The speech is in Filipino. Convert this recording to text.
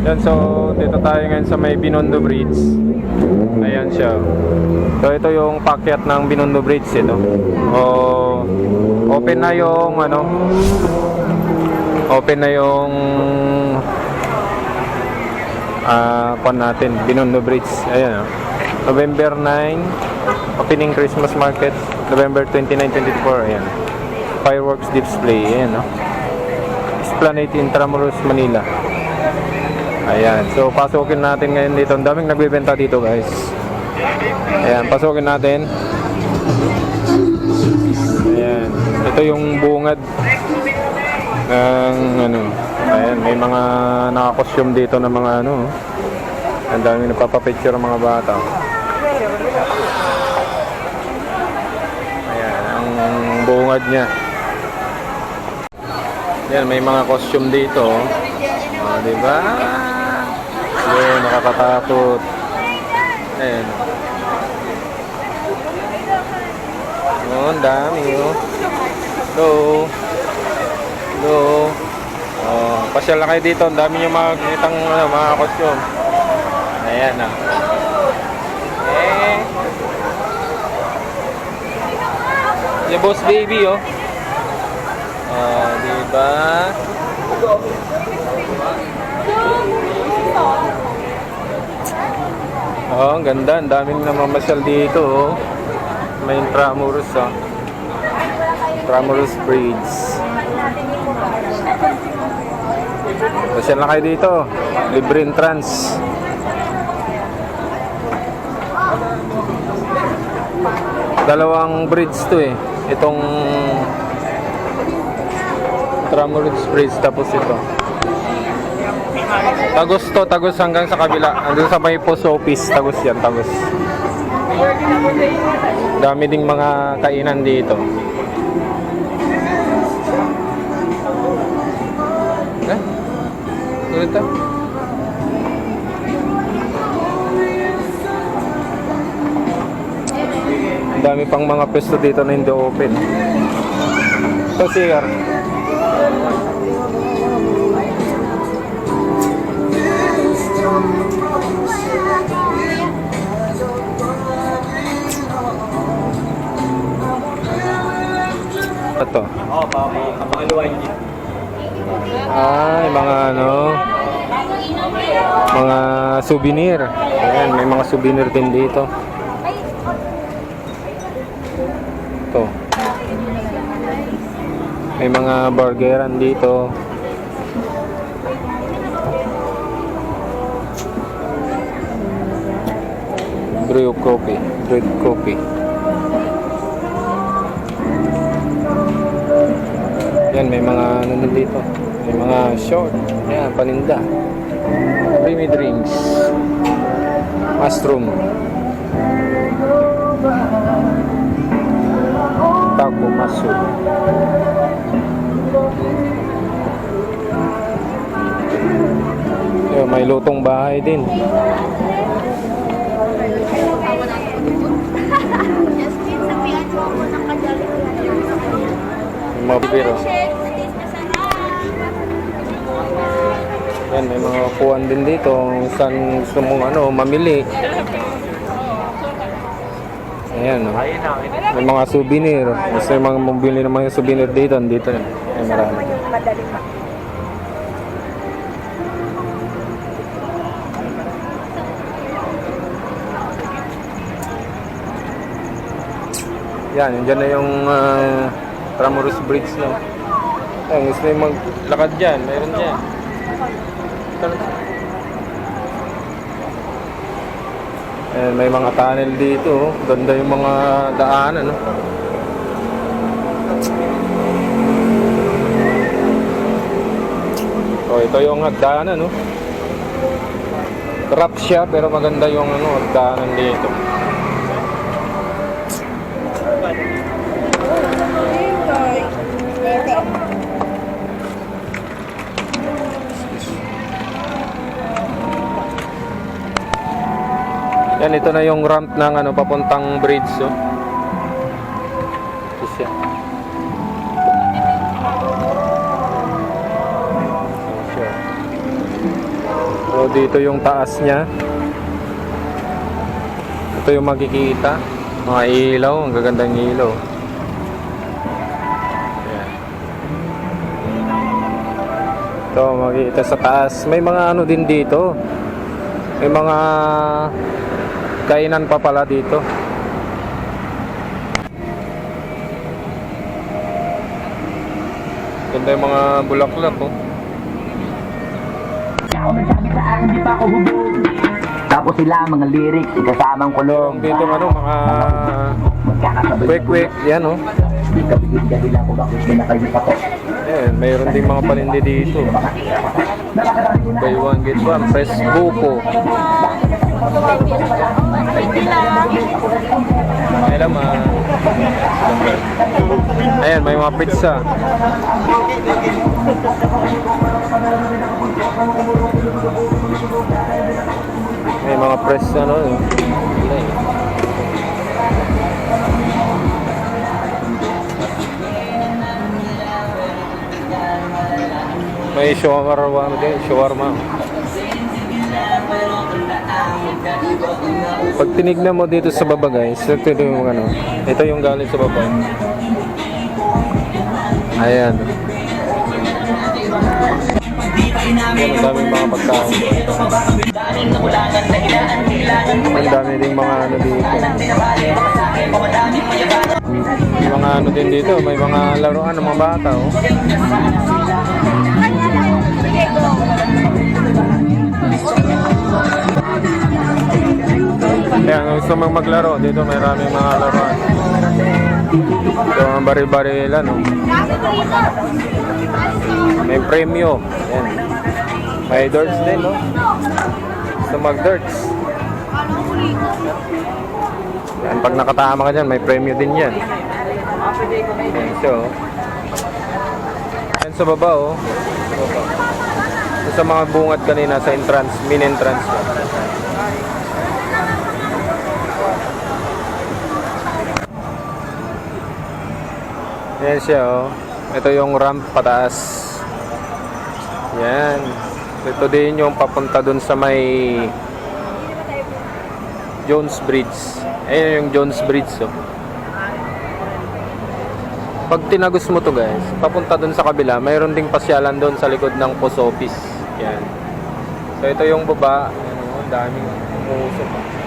Yan, so dito tayo ngayon sa may Binondo Bridge. Ayan siya. So ito yung pakyat ng Binondo Bridge ito. O open na yung ano open na yung ah uh, natin Binondo Bridge. Ayan oh. November 9 opening Christmas market November 29 24 ayan. Fireworks display ayan no. Esplanade Intramuros Manila. Ayan. So, pasukin natin ngayon dito. Ang daming nagbebenta dito, guys. Ayan. Pasukin natin. Ayan. Ito yung bungad ng ano. Ayan. May mga nakakostume dito ng mga ano. Ang daming nagpapapicture ng mga bata. Ayan. Ang bungad niya. Yan, may mga costume dito. Oh, di ba? Yun, nakakatakot. Ayan. Oh, ang dami, oh. Hello. Hello. Oh, pasyal na kayo dito. Ang dami nyo makikitang ano, mga costume. Ayan, ah. Eh. Yung boss baby, oh. Oh, di ba? Oh, ang ganda. Ang daming namamasyal dito. Oh. May Intramuros, oh. Intramuros Bridge. Pasyal na kayo dito. Libre entrance. Dalawang bridge to eh. Itong Intramuros Bridge tapos ito. Tagos to, tagos hanggang sa kabila. Andun sa may post office, tagos yan, tagos. Dami ding mga kainan dito. Eh? Ano ito? Ang dami pang mga pwesto dito na hindi open. Ito CR. Ay, mga ano, mga souvenir. Ayan, may mga souvenir din dito. Ito. May mga burgeran dito. Brew coffee, bread coffee. Yan, may mga ano dito. May mga short. Yan, paninda. Creamy drinks. Mushroom. Taco mushroom. Yan, may lutong bahay din. Jasmine, sabihan mo ako ng kadali ko na yung sa kanya. May mga bibiro. Check, natis na sana. Yan, may mga upuan din dito. Kung Saan gusto mong ano, mamili. Ayan, na. May mga souvenir. Gusto yung mga mabili ng mga souvenir dito. Dito na. Ay, marami. Yan, yun dyan na yung uh, Tramuros Bridge no. Yan, gusto yung maglakad dyan, mayroon dyan. Ayan, may mga tunnel dito. oh. Ganda yung mga daanan. No? So, ito yung hagdanan. No? Rough siya, pero maganda yung ano, hagdanan dito. Yan, ito na yung ramp ng ano, papuntang bridge. So. Ito siya. So, dito yung taas niya. Ito yung makikita. Mga ilaw, ang gagandang ilaw. Ayan. Ito, makikita sa taas. May mga ano din dito. May mga kainan pa pala dito. Ganda yung mga bulaklak oh. Tapos sila mga lyrics, kasamang kulong. Dito ano, mga quick quick, yan oh. Di ka kung bakit mo nakayip ako. Ayan, mayroon ding mga palindi dito. Buy one, get one. Fresh buko. Ay laman. Ayan, may mga pizza. May mga press ano. eh. May shawarma ano shawarma. Pag tinignan mo dito sa baba guys, ito yung ano, ito yung galing sa baba. Ayan. Yan, ang daming mga pagkain. Ang dami ding mga ano dito. May mga ano din dito, may mga laruan ng mga bata oh. Kaya kung gusto mong maglaro, dito may maraming mga laruan. Ito ang bari-barilan, no? May premyo. Yan. May darts din, no? Gusto mag-darts. Yan, pag nakatama ka dyan, may premyo din yan. Yan, so. Yan sa baba, oh. Sa mga bungad kanina sa entrance, main entrance. Yan siya, oh. Ito yung ramp pataas. Yan. Ito din yung papunta dun sa may Jones Bridge. Ayan yung Jones Bridge, oh. Pag tinagos mo to guys, papunta dun sa kabila, mayroon ding pasyalan dun sa likod ng post office. Yan. So ito yung baba. Ayan, oh, daming umuusok.